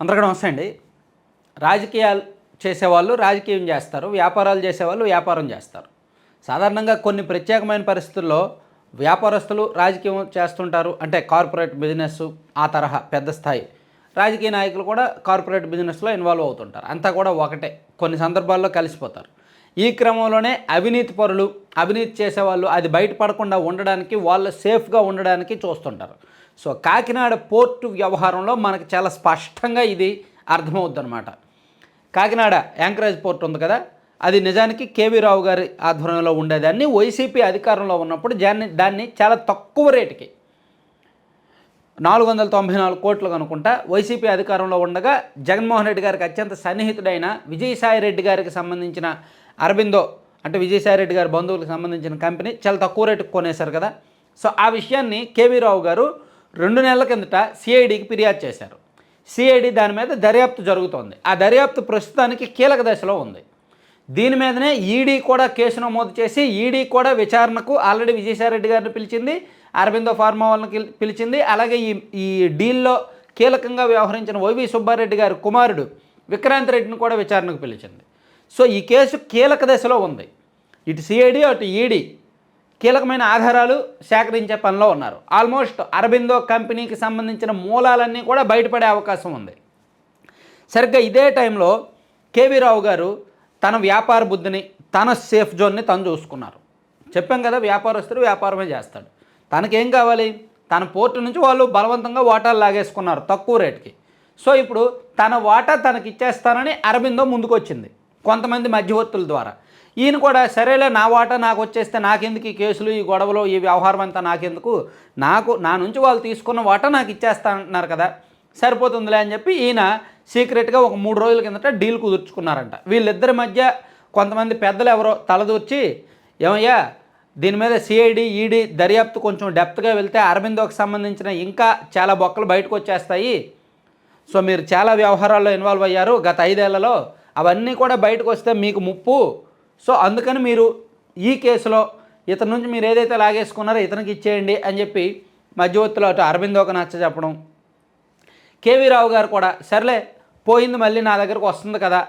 అందరికీ నమస్తే అండి. రాజకీయాలు చేసేవాళ్ళు రాజకీయం చేస్తారు వ్యాపారాలు చేసేవాళ్ళు వ్యాపారం చేస్తారు. సాధారణంగా కొన్ని ప్రత్యేకమైన పరిస్థితుల్లో వ్యాపారస్తులు రాజకీయం చేస్తుంటారు. అంటే కార్పొరేట్ బిజినెస్ ఆ తరహా పెద్ద స్థాయి రాజకీయ నాయకులు కూడా కార్పొరేట్ బిజినెస్లో ఇన్వాల్వ్ అవుతుంటారు. అంతా కూడా ఒకటే కొన్ని సందర్భాల్లో కలిసిపోతారు. ఈ క్రమంలోనే అవినీతి పరులు అవినీతి చేసేవాళ్ళు అది బయటపడకుండా ఉండడానికి వాళ్ళు సేఫ్గా ఉండడానికి చూస్తుంటారు. సో కాకినాడ పోర్టు వ్యవహారంలో మనకి చాలా స్పష్టంగా ఇది అర్థమవుద్దన్నమాట. కాకినాడ యాంకరేజ్ పోర్ట్ ఉంది కదా అది నిజానికి కేవీ రావు గారి ఆధ్వర్యంలో ఉండేదాన్ని. వైసీపీ అధికారంలో ఉన్నప్పుడు దాన్ని దాన్ని చాలా తక్కువ రేటుకి నాలుగు వందల తొంభై నాలుగు కోట్లు కనుకుంటా వైసీపీ అధికారంలో ఉండగా జగన్మోహన్ రెడ్డి గారికి అత్యంత సన్నిహితుడైన విజయసాయి రెడ్డి గారికి సంబంధించిన అరబిందో అంటే విజయసాయి రెడ్డి గారి బంధువులకు సంబంధించిన కంపెనీ చాలా తక్కువ రేటుకు కొనేశారు కదా. సో ఆ విషయాన్ని కేవీ రావు గారు రెండు నెలల కిందట సిఐడికి ఫిర్యాదు చేశారు. సిఐడి దాని మీద దర్యాప్తు జరుగుతోంది. ఆ దర్యాప్తు ప్రస్తుతానికి కీలక దశలో ఉంది. దీని మీదనే ఈడీ కూడా కేసు నమోదు చేసి ఈడీ కూడా విచారణకు ఆల్రెడీ విజయసాయిరెడ్డి గారిని పిలిచింది అరవిందో ఫార్మా వాళ్ళని పిలిచింది అలాగే ఈ ఈ డీల్లో కీలకంగా వ్యవహరించిన వైవి సుబ్బారెడ్డి గారి కుమారుడు విక్రాంత్ రెడ్డిని కూడా విచారణకు పిలిచింది. సో ఈ కేసు కీలక దశలో ఉంది. ఇటు సిఐడి అటు ఈడీ కీలకమైన ఆధారాలు సేకరించే పనిలో ఉన్నారు. ఆల్మోస్ట్ అరబిందో కంపెనీకి సంబంధించిన మూలాలన్నీ కూడా బయటపడే అవకాశం ఉంది. సరిగ్గా ఇదే టైంలో కేవీరావు గారు తన వ్యాపార బుద్ధిని తన సేఫ్ జోన్ని తను చూసుకున్నారు. చెప్పాం కదా వ్యాపారస్తుడు వ్యాపారమే చేస్తాడు. తనకేం కావాలి? తన పోర్టు నుంచి వాళ్ళు బలవంతంగా వాటాలు లాగేసుకున్నారు తక్కువ రేటుకి. సో ఇప్పుడు తన వాటా తనకి ఇచ్చేస్తానని అరబిందో ముందుకొచ్చింది. కొంతమంది మధ్యవర్తుల ద్వారా. ఈయన కూడా సరేలే నా వాటా నాకు వచ్చేస్తే నాకెందుకు ఈ కేసులు ఈ గొడవలు ఈ వ్యవహారం అంతా నాకెందుకు? నాకు నా నుంచి వాళ్ళు తీసుకున్న వాటా నాకు ఇచ్చేస్తా అంటున్నారు కదా. సరిపోతుందిలే అని చెప్పి ఈయన సీక్రెట్గా ఒక మూడు రోజుల కిందట డీల్ కుదుర్చుకున్నారంట. వీళ్ళిద్దరి మధ్య కొంతమంది పెద్దలు ఎవరో తలదూర్చి ఏమయ్యా దీని మీద సిఐడి ఈడీ దర్యాప్తు కొంచెం డెప్త్గా వెళ్తే అరవిందోకి సంబంధించిన ఇంకా చాలా బొక్కలు బయటకు వచ్చేస్తాయి. సో మీరు చాలా వ్యవహారాల్లో ఇన్వాల్వ్ అయ్యారు గత ఐదేళ్ళలో. అవన్నీ కూడా బయటకు వస్తే మీకు ముప్పు. సో అందుకని మీరు ఈ కేసులో ఇతని నుంచి మీరు ఏదైతే లాగేసుకున్నారో ఇతనికి ఇచ్చేయండి అని చెప్పి మధ్యవర్తిలో అటు అరవిందోకి నచ్చ చెప్పడం. కేవీ రావు గారు కూడా సర్లే పోయింది మళ్ళీ నా దగ్గరకు వస్తుంది కదా.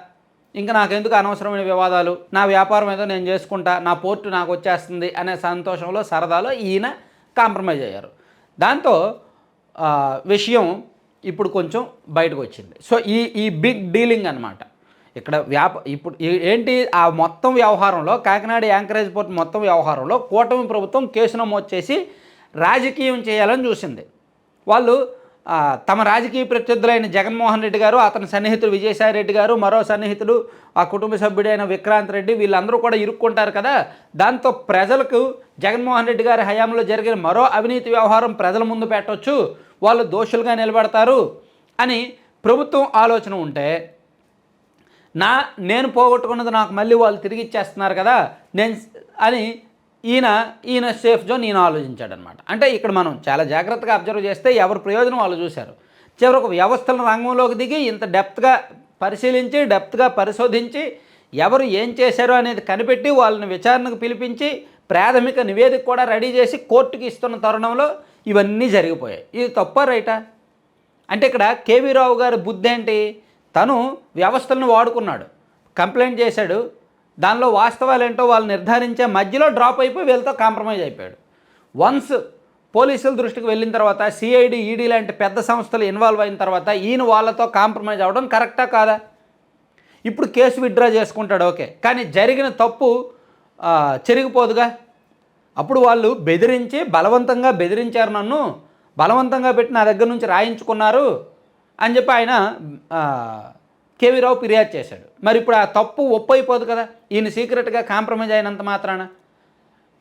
ఇంకా నాకెందుకు అనవసరమైన వివాదాలు? నా వ్యాపారం ఏదో నేను చేసుకుంటా. నా పోర్టు నాకు వచ్చేస్తుంది అనే సంతోషంలో సరదాలో ఈయన కాంప్రమైజ్ అయ్యారు. దాంతో విషయం ఇప్పుడు కొంచెం బయటకు వచ్చింది. సో ఈ ఈ బిగ్ డీలింగ్ అనమాట ఇక్కడ వ్యాప ఇప్పుడు ఏంటి ఆ మొత్తం వ్యవహారంలో కాకినాడ యాంకరేజ్ పోర్ట్ మొత్తం వ్యవహారంలో కూటమి ప్రభుత్వం కేసు నమోదు చేసి రాజకీయం చేయాలని చూసింది. వాళ్ళు తమ రాజకీయ ప్రత్యర్థులైన జగన్మోహన్ రెడ్డి గారు అతని సన్నిహితుడు విజయసాయి రెడ్డి గారు మరో సన్నిహితుడు ఆ కుటుంబ సభ్యుడైన విక్రాంత్ రెడ్డి వీళ్ళందరూ కూడా ఇరుక్కుంటారు కదా. దాంతో ప్రజలకు జగన్మోహన్ రెడ్డి గారి హయాంలో జరిగిన మరో అవినీతి వ్యవహారం ప్రజల ముందు పెట్టవచ్చు వాళ్ళు దోషులుగా నిలబడతారు అని ప్రభుత్వం ఆలోచన ఉంటే నా నేను పోగొట్టుకున్నది నాకు మళ్ళీ వాళ్ళు తిరిగి ఇచ్చేస్తున్నారు కదా నేను అని ఈయన ఈయన సేఫ్ జోన్ ఈయన ఆలోచించాడనమాట. అంటే ఇక్కడ మనం చాలా జాగ్రత్తగా అబ్జర్వ్ చేస్తే ఎవరి ప్రయోజనం వాళ్ళు చూశారు. చివరకు వ్యవస్థల రంగంలోకి దిగి ఇంత డెప్త్గా పరిశీలించి డెప్త్గా పరిశోధించి ఎవరు ఏం చేశారు అనేది కనిపెట్టి వాళ్ళని విచారణకు పిలిపించి ప్రాథమిక నివేదిక కూడా రెడీ చేసి కోర్టుకి ఇస్తున్న తరుణంలో ఇవన్నీ జరిగిపోయాయి. ఇది తప్ప రైటా? అంటే ఇక్కడ కేవీ రావు గారి బుద్ధి ఏంటి తను వ్యవస్థలను వాడుకున్నాడు. కంప్లైంట్ చేశాడు. దానిలో వాస్తవాలు ఏంటో వాళ్ళు నిర్ధారించే మధ్యలో డ్రాప్ అయిపోయి వీళ్ళతో కాంప్రమైజ్ అయిపోయాడు. వన్స్ పోలీసుల దృష్టికి వెళ్ళిన తర్వాత సిఐడి ఈడీ లాంటి పెద్ద సంస్థలు ఇన్వాల్వ్ అయిన తర్వాత ఈయన వాళ్ళతో కాంప్రమైజ్ అవ్వడం కరెక్టా కాదా? ఇప్పుడు కేసు విత్డ్రా చేసుకుంటాడు ఓకే. కానీ జరిగిన తప్పు చెరిగిపోదుగా? అప్పుడు వాళ్ళు బెదిరించి బలవంతంగా బెదిరించారు నన్ను. బలవంతంగా పెట్టి నా దగ్గర నుంచి రాయించుకున్నారు. అని చెప్పి ఆయన ఆ, కేవీ రావు ఫిర్యాదు చేశాడు. మరి ఇప్పుడు ఆ తప్పు ఒప్పు అయిపోదు కదా? ఈయన సీక్రెట్గా కాంప్రమైజ్ అయినంత మాత్రాన?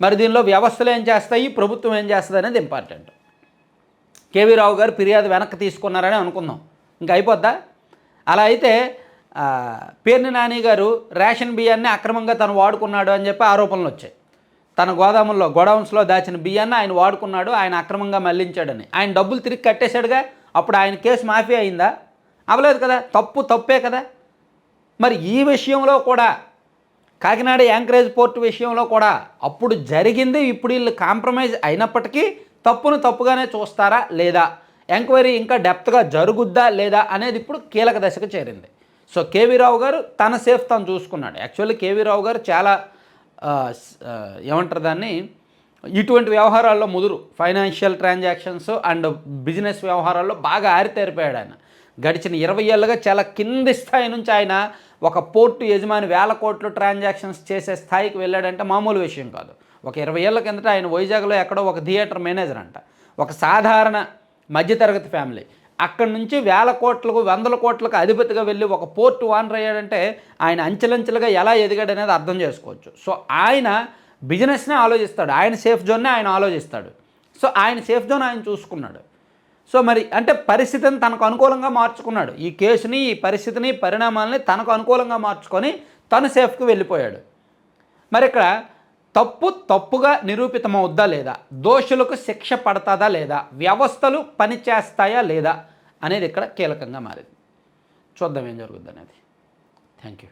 మరి దీనిలో వ్యవస్థలు ఏం చేస్తాయి? ప్రభుత్వం ఏం చేస్తుంది అనేది ఇంపార్టెంట్. కేవీ రావు గారు ఫిర్యాదు వెనక్కి తీసుకున్నారని అనుకుందాం. ఇంకా అయిపోద్దా? అలా అయితే పేర్ని నాని గారు రేషన్ బియ్యాన్ని అక్రమంగా తను వాడుకున్నాడు అని చెప్పి ఆరోపణలు వచ్చాయి. తన గోదాముల్లో గోడౌన్స్లో దాచిన బియ్యాన్ని ఆయన వాడుకున్నాడు ఆయన అక్రమంగా మళ్ళించాడని. ఆయన డబ్బులు తిరిగి కట్టేశాడుగా? అప్పుడు ఆయన కేసు మాఫీ అయిందా? అవలేదు కదా. తప్పు తప్పే కదా. మరి ఈ విషయంలో కూడా కాకినాడ యాంకరేజ్ పోర్ట్ విషయంలో కూడా అప్పుడు జరిగింది ఇప్పుడు వీళ్ళు కాంప్రమైజ్ అయినప్పటికీ తప్పును తప్పుగానే చూస్తారా లేదా? ఎంక్వైరీ ఇంకా డెప్త్గా జరుగుద్దా లేదా అనేది ఇప్పుడు కీలక దశకు చేరింది. సో కేవీ రావు గారు తన సేఫ్ తను చూసుకున్నాడు. యాక్చువల్లీ కేవీ రావు గారు చాలా ఏమంటారు దాన్ని? ఇటువంటి వ్యవహారాల్లో ముదురు. ఫైనాన్షియల్ ట్రాన్సాక్షన్స్ అండ్ బిజినెస్ వ్యవహారాల్లో బాగా ఆరితేరిపోయాడు ఆయన. గడిచిన ఇరవై ఏళ్ళుగా చాలా కింది స్థాయి నుంచి ఆయన ఒక పోర్టు యజమాని వేల కోట్లు ట్రాన్సాక్షన్స్ చేసే స్థాయికి వెళ్ళాడంటే మామూలు విషయం కాదు. ఒక ఇరవై ఏళ్ళ కిందట ఆయన వైజాగ్లో ఎక్కడో ఒక థియేటర్ మేనేజర్ అంట. ఒక సాధారణ మధ్యతరగతి ఫ్యామిలీ అక్కడి నుంచి వేల కోట్లకు వందల కోట్లకు అధిపతిగా వెళ్ళి ఒక పోర్టు ఓనర్ అయ్యాడంటే ఆయన అంచెలంచెలుగా ఎలా ఎదిగాడనేది అర్థం చేసుకోవచ్చు. సో ఆయన బిజినెస్నే ఆలోచిస్తాడు. ఆయన సేఫ్ జోన్నే ఆయన ఆలోచిస్తాడు. సో ఆయన సేఫ్ జోన్ ఆయన చూసుకున్నాడు. సో మరి అంటే పరిస్థితిని తనకు అనుకూలంగా మార్చుకున్నాడు. ఈ కేసుని ఈ పరిస్థితిని పరిణామాలని తనకు అనుకూలంగా మార్చుకొని తను సేఫ్కి వెళ్ళిపోయాడు. మరి ఇక్కడ తప్పు తప్పుగా నిరూపితమవుద్దా లేదా? దోషులకు శిక్ష పడతాదా లేదా? వ్యవస్థలు పనిచేస్తాయా లేదా? అనేది ఇక్కడ కీలకంగా మారింది. చూద్దాం ఏం జరుగుద్ది అనేది. Thank you